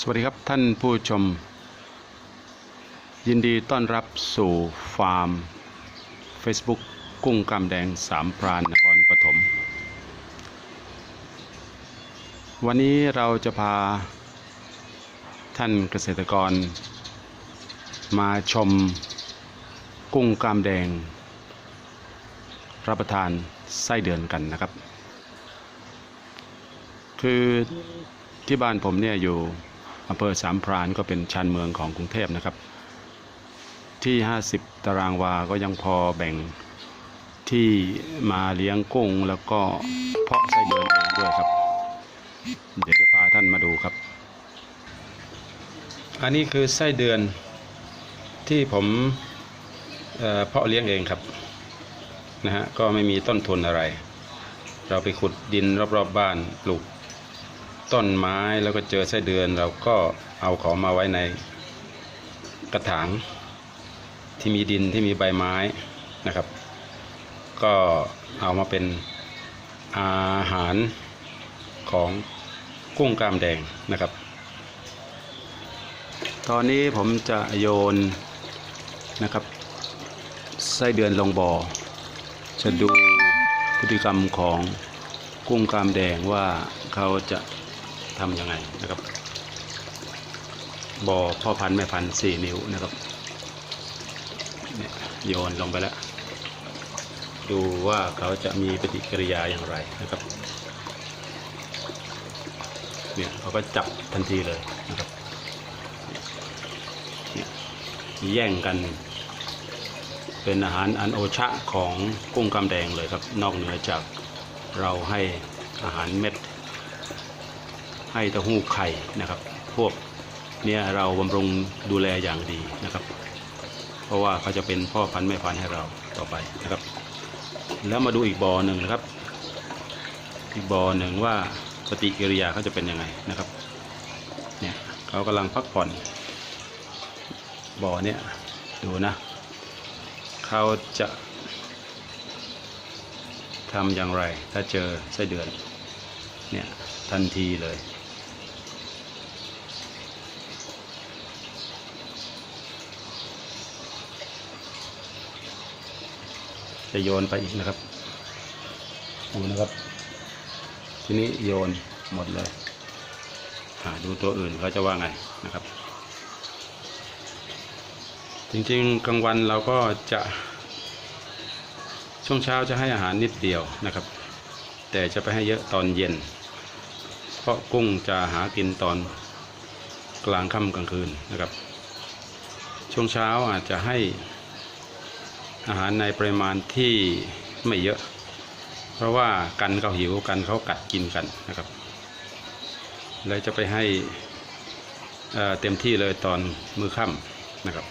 สวัสดีครับท่านผู้ชม ยินดีต้อนรับสู่ฟาร์ม Facebook กุ้งกำแดงสามพรานนครปฐม วันนี้เราจะพาท่านเกษตรกร มาชมกุ้งกามแดง รับประทานไส้เดือนกันนะครับ คือที่บ้านผมเนี่ยอยู่ อำเภอสามพรานก็เป็นชานเมืองของกรุงเทพนะครับ ที่ 50 ตารางวาก็ยังพอแบ่งที่มาเลี้ยงกุ้งแล้วก็เพาะไส้เดือนเองด้วยครับ เดี๋ยวจะพาท่านมาดูครับ อันนี้คือไส้เดือนที่ผมเเพาะเลี้ยงเองครับนะฮะก็ไม่มีต้นทุนอะไร เราไปขุดดินรอบๆบบ้านปลูก ต้นไม้แล้วก็เจอไส้เดือนเราก็เอาของมาไว้ในกระถางที่มีดินที่มีใบไม้นะครับ ก็เอามาเป็นอาหารของกุ้งกล้ามแดงนะครับ ตอนนี้ผมจะโยนนะครับไส้เดือนลงบ่อจะดูพฤติกรรมของกุ้งกล้ามแดงว่าเขาจะ ทำยังไงนะครับบ่อพ่อพันธุ์แม่พันธุ์สี่นิ้วนะครับโยนลงไปแล้ว ดูว่าเขาจะมีปฏิกิริยาอย่างไรนะครับ เนี่ยเขาก็จับทันทีเลยนะครับเนี่ยแย่งกัน เป็นอาหารอันโอชะของกุ้งกำแดงเลยครับ นอกเหนือจากเราให้อาหารเม็ด ให้เต้าหู้ไข่นะครับ พวกเนี้ยเราบำรุงดูแลอย่างดีนะครับ เพราะว่าเขาจะเป็นพ่อพันธุ์แม่พันธุ์ให้เราต่อไปนะครับ แล้วมาดูอีกบ่อหนึ่งนะครับ อีกบ่อหนึ่งว่าปฏิกิริยาเขาจะเป็นยังไงนะครับเนี่ยเขากำลังพักผ่อนบ่อเนี่ยดูนะเขาจะทำอย่างไรถ้าเจอไส้เดือนเนี่ยทันทีเลย จะโยนไปอีกนะครับดูนะครับ ทีนี้โยนหมดเลยอ่าดูตัวอื่นเขาจะว่าไงนะครับ จริงๆกลางวันเราก็จะช่วงเช้าจะให้อาหารนิดเดียวนะครับ แต่จะไปให้เยอะตอนเย็น เพราะกุ้งจะหากินตอนกลางค่ำกลางคืนนะครับ ช่วงเช้าอาจจะให้ อาหารในปริมาณที่ไม่เยอะ เพราะว่ากันเขาหิวกันเขากัดกินกันนะครับแล้วจะไปให้เเต็มที่เลยตอนมือค่ำนะครับ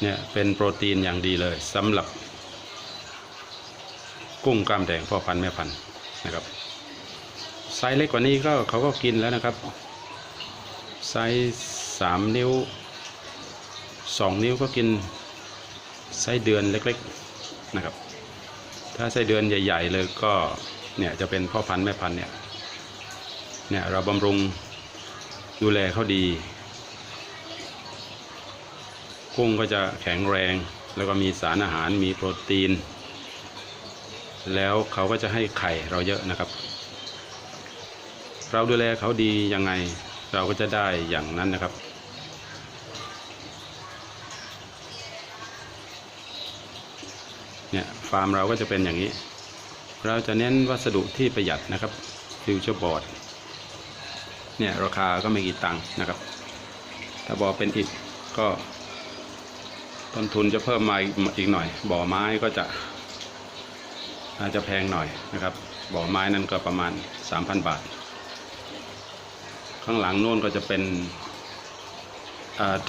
เนี่ยเป็นโปรตีนอย่างดีเลยสำหรับ กุ้งกล้ามแดงพ่อพันธุ์แม่พันธุ์นะครับไซส์เล็กกว่านี้ก็เขาก็กินแล้วนะครับ ไซส์สามนิ้ว สองนิ้วก็กินไส้เดือนเล็กๆนะครับ ถ้าไส้เดือนใหญ่ ๆ เลยก็เนี่ยจะเป็นพ่อพันธุ์แม่พันธุ์เนี่ยเนี่ยเราบำรุงดูแลเขาดี กุ้งก็จะแข็งแรงแล้วก็มีสารอาหารมีโปรตีน แล้วเขาก็จะให้ไข่เราเยอะนะครับ เราดูแลเขาดียังไงเราก็จะได้อย่างนั้นนะครับ เนี่ย ฟาร์มเราก็จะเป็นอย่างนี้ เราจะเน้นวัสดุที่ประหยัดนะครับฟิวเจอร์บอร์ดเนี่ยราคาก็ไม่กี่ตังค์นะครับ ถ้าบอเป็นอิฐก็ต้นทุนจะเพิ่มมาอีกหน่อย บ่อไม้ก็จะอาจจะแพงหน่อยนะครับ บ่อไม้นั่นก็ประมาณ 3,000 บาท ข้างหลังโน่นก็จะเป็น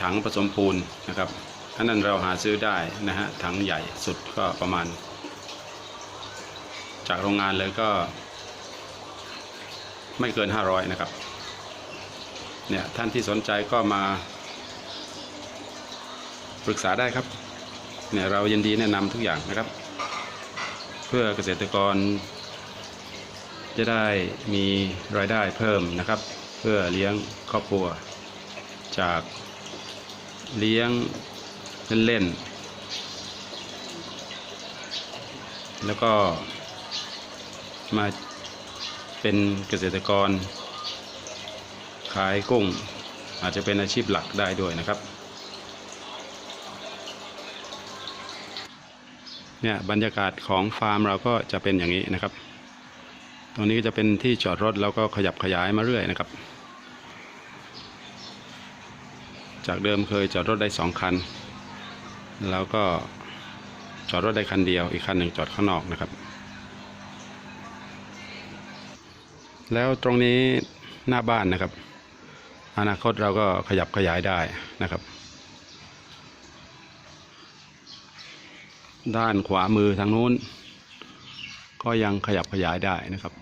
ถังผสมปูนนะครับอันนั้นเราหาซื้อได้นะฮะถังใหญ่สุดก็ประมาณ จากโรงงานเลยก็ ไม่เกิน 500 นะครับ เนี่ยท่านที่สนใจก็มาปรึกษาได้ครับ เนี่ยเรายินดีแนะนำทุกอย่างนะครับ เพื่อเกษตรกร จะได้มีรายได้เพิ่มนะครับ เพื่อเลี้ยงครอบครัว จากเลี้ยงเล่นๆแล้วก็ มาเป็นเกษตรกร ขายกุ้ง อาจจะเป็นอาชีพหลักได้ด้วยนะครับ เนี่ยบรรยากาศของฟาร์มเราก็จะเป็นอย่างนี้นะครับ ตรงนี้ก็จะเป็นที่จอดรถแล้วก็ขยับขยายมาเรื่อยนะครับ จากเดิมเคยจอดรถได้สองคัน แล้วก็จอดรถได้คันเดียว อีกคันหนึ่งจอดข้างนอกนะครับ แล้วตรงนี้หน้าบ้านนะครับ อนาคตเราก็ขยับขยายได้นะครับ ด้านขวามือทางนู้น ก็ยังขยับขยายได้นะครับ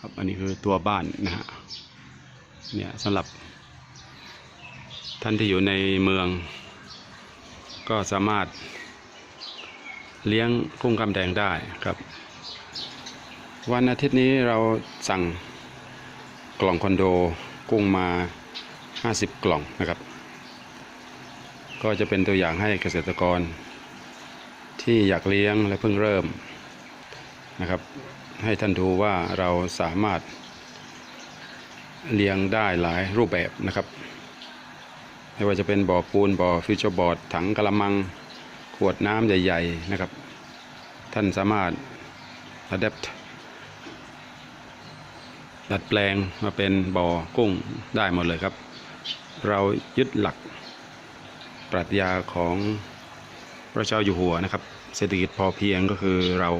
ครับอันนี้คือตัวบ้านนะฮะเนี่ยสำหรับ ท่านที่อยู่ในเมือง ก็สามารถเลี้ยงกุ้งกำแดงได้ครับ วันอาทิตย์นี้เราสั่งกล่องคอนโดกุ้งมา 50 กล่องนะครับ ก็จะเป็นตัวอย่างให้เกษตรกร ที่อยากเลี้ยงและเพิ่งเริ่มนะครับ ให้ท่านดูว่าเราสามารถเลี้ยงได้หลายรูปแบบนะครับ ไม่ว่าจะเป็นบ่อปูนบ่อฟิวเจอร์บอร์ดถังกระมังขวดน้ำใหญ่ ๆ นะครับ ท่านสามารถ adapt ดัดแปลงมาเป็นบ่อกุ้งได้หมดเลยครับ เรายึดหลักปรัชญาของพระเจ้าอยู่หัวนะครับ เศรษฐกิจพอเพียงก็คือเรา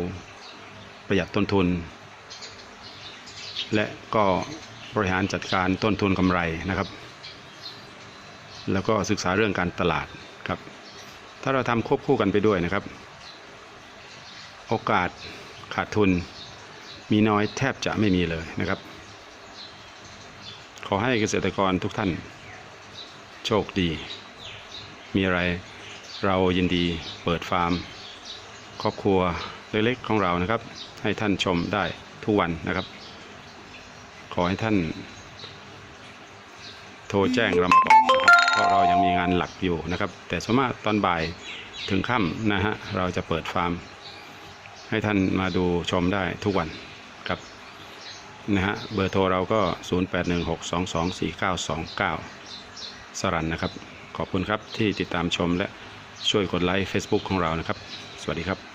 ประหยัดต้นทุน และก็บริหารจัดการต้นทุนกำไรนะครับ แล้วก็ศึกษาเรื่องการตลาดครับ ถ้าเราทำควบคู่กันไปด้วยนะครับ โอกาสขาดทุนมีน้อยแทบจะไม่มีเลยนะครับ ขอให้เกษตรกรทุกท่าน โชคดี มีอะไรเรายินดีเปิดฟาร์ม ครอบครัวเล็กๆของเรานะครับ ให้ท่านชมได้ทุกวันนะครับ ขอให้ท่าน โทรแจ้งเรามาก่อนนะครับเพราะเรายังมีงานหลักอยู่นะครับ แต่ส่วนมากตอนบ่ายถึงค่ำนะฮะเราจะเปิดฟาร์ม ให้ท่านมาดูชมได้ทุกวันครับ นะฮะเบอร์โทรเราก็ 0816224929 สรันนะครับ ขอบคุณครับที่ติดตามชมและช่วยกดไลค์ Facebook ของเรานะครับ สวัสดีครับ